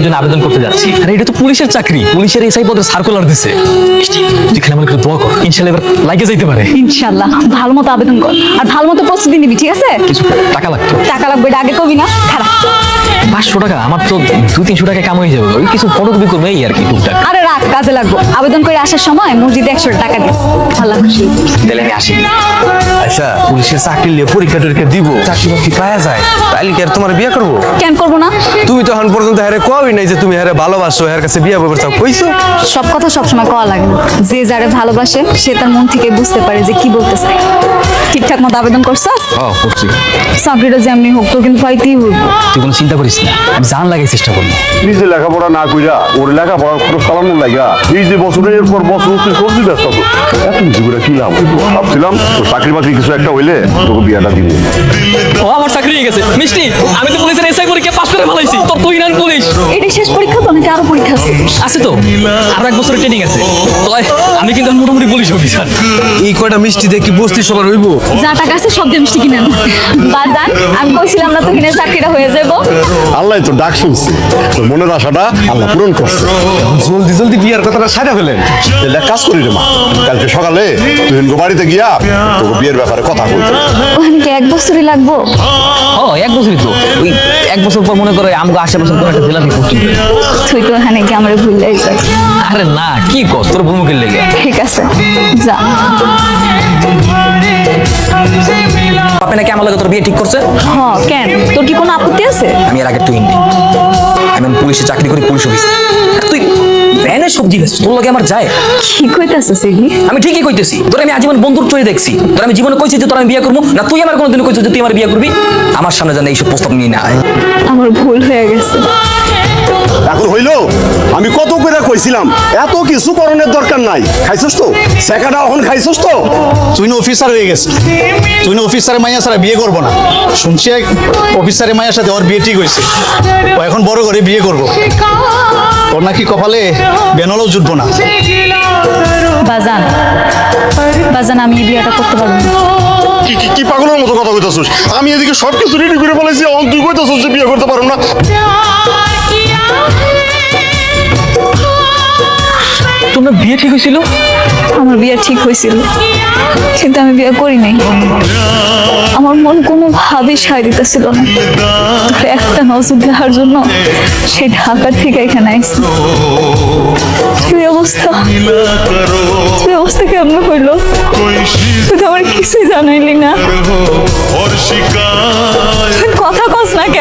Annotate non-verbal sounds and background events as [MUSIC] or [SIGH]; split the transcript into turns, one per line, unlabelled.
চাকরির জন্য আবেদন করতে যাচ্ছি। আরে এটা তো পুলিশের চাকরি। পুলিশের এসআই পদের সার্কুলার দিছে। তুই খালি আমার একটু দোয়া কর। ইনশাল্লাহ এবার লাগে যাইতে পারে।
ইনশাল্লাহ। ভালো মতো আবেদন কর। আর ভালো মতো প্রস্তুতি নিবি ঠিক আছে?
কিছু টাকা লাগতো
টাকা লাগবে এটা আগে কবি না। খারাপ।
পাঁচশো টাকা? আমার তো দুই তিনশো টাকা কাম হয়ে যাবে। ওই কিছু ফটোকপি করবে এই আর কি টুকটাক।
আরে রাখ কাজে লাগবো। আবেদন করে আসার সময় মসজিদে একশো টাকা দিস। ভালো খুশি
তাহলে আমি আসি।
আচ্ছা পুলিশের চাকরি নিয়ে পরীক্ষা টরীক্ষা দিব। চাকরি বাকরি পাওয়া যায়। তাইলে কি আর তোমার বিয়ে করব?
কেন করব না?
তুমি তো এখন পর্যন্ত হ্যারে কোয়াই নাই যে তুমি হ্যারে ভালোবাসো এর কাছে বিয়ে ব্যবস্থা কইছো?
সব কথা সবসময় কওয়া লাগে না। যে যারে ভালোবাসে সে তার মন থেকে বুঝতে পারে যে কি বলতে চায় ঠিকঠাক মতো আবেদন করছস
হ্যাঁ করছি।
চাকরিটা যেমনি হোক তো কিন্তু পাইতেই
তুই কোনো চিন্তা করিস না আমি জান লাগে চেষ্টা করব।
নিজে লেখাপড়া না কইরা ওর লেখাপড়া খরচ চালানোর লাগা। এই যে বছরের পর বছর তুই সবজি ব্যস্ত এত কিছু করে কি লাভ? ভাবছিলাম তো চাকরি বাকরি কিছু একটা হইলে তোকে বিয়াটা দিব।
ও আমার চাকরি হয়ে গেছে। মিষ্টি আমি তো পুলিশের এসআই পরীক্ষা পাস করে ফেলাইছি। তোর তুই নান পুলিশ
এটা শেষ পরীক্ষা তো নাকি আরও পরীক্ষা আছে?
আছে তো। আরও এক বছরের ট্রেনিং আছে। আমি কিন্তু মোটামুটি পুলিশ অফিসার।
এই কয়টা মিষ্টি দেখি বস্তি সবার হইব।
যা টাকা আছে সব দিয়ে মিষ্টি কিনে। [LAUGHS] বাজান আমি কইছিলাম না তো কিনে চাকরিটা হয়ে যাব
আল্লাহ তো ডাক শুনছি। তোর মনের আশাটা আল্লাহ পূরণ করছে।
জলদি জলদি বিয়ার কথাটা সাইডা ফেলেন।
তাহলে এক কাজ করি রে মা কালকে সকালে তুই বাড়িতে গিয়া তোকে বিয়ের ব্যাপারে কথা বলতে
ওখানে এক বছরই লাগবো।
ও এক বছরই তো। ওই এক বছর পর মনে করে আমাকে আশেপাশে কোনো একটা জেলা থেকে
তুই তো ওখানে কি আমার ভুল যাস।
আরে না কি কস? তোর ভূমিকের লেগে।
ঠিক আছে যা।
আপনি নাকি আমার লাগে তোর বিয়ে ঠিক করছে?
হ্যাঁ কেন? তোর কি কোনো আপত্তি আছে?
আমি এর আগে টুইন আমি পুলিশে চাকরি করি পুলিশ অফিস ভ্যানে সবজি বেচ তোর লাগে আমার যায়।
কি কইতাছে সেগি
আমি ঠিকই কইতেছি তোর আমি আজীবন বন্ধুর চয়ে দেখছি। তোর আমি জীবনে কইছি যে তোর আমি বিয়ে করব না তুই আমার কোনোদিন কইছিস যে তুই আমার বিয়ে করবি? আমার সামনে জানে এইসব প্রস্তাব নিয়ে না
আমার ভুল হয়ে গেছে।
এখন হইল আমি কত করে কইছিলাম এত কিছু করণের দরকার নাই। খাইছস তো? সেকাটা এখন খাইছস তো?
তুই না অফিসার হয়ে গেছিস তুই না অফিসারের মাইয়া ছাড়া বিয়ে করব না। শুনছি এক অফিসারের মায়ের সাথে ওর বিয়ে ঠিক হয়েছে। ও এখন বড় করে বিয়ে করব। ওর নাকি কপালে বেনলও জুটবো না।
বাজান বাজান আমি এই বিয়েটা করতে পারব না।
কি কি কি পাগলের মতো কথা কইতাছস? আমি এদিকে সব কিছু রেডি করে ফেলেছি অন তুই কইতাছস যে বিয়ে করতে পারব না।
তোমরা বিয়ে ঠিক হয়েছিল?
আমার বিয়ে ঠিক হয়েছিল, কিন্তু আমি বিয়ে করি নাই। আমার মন কোনো ভাবে সায় দিতেছিল না। একটা নজর দেওয়ার জন্য সে ঢাকা থেকে এখানে আইসি। কি অবস্থা? কি অবস্থা কেমন হইল? তুই আমার কিছুই জানাইলি না। কথা কস না কেন?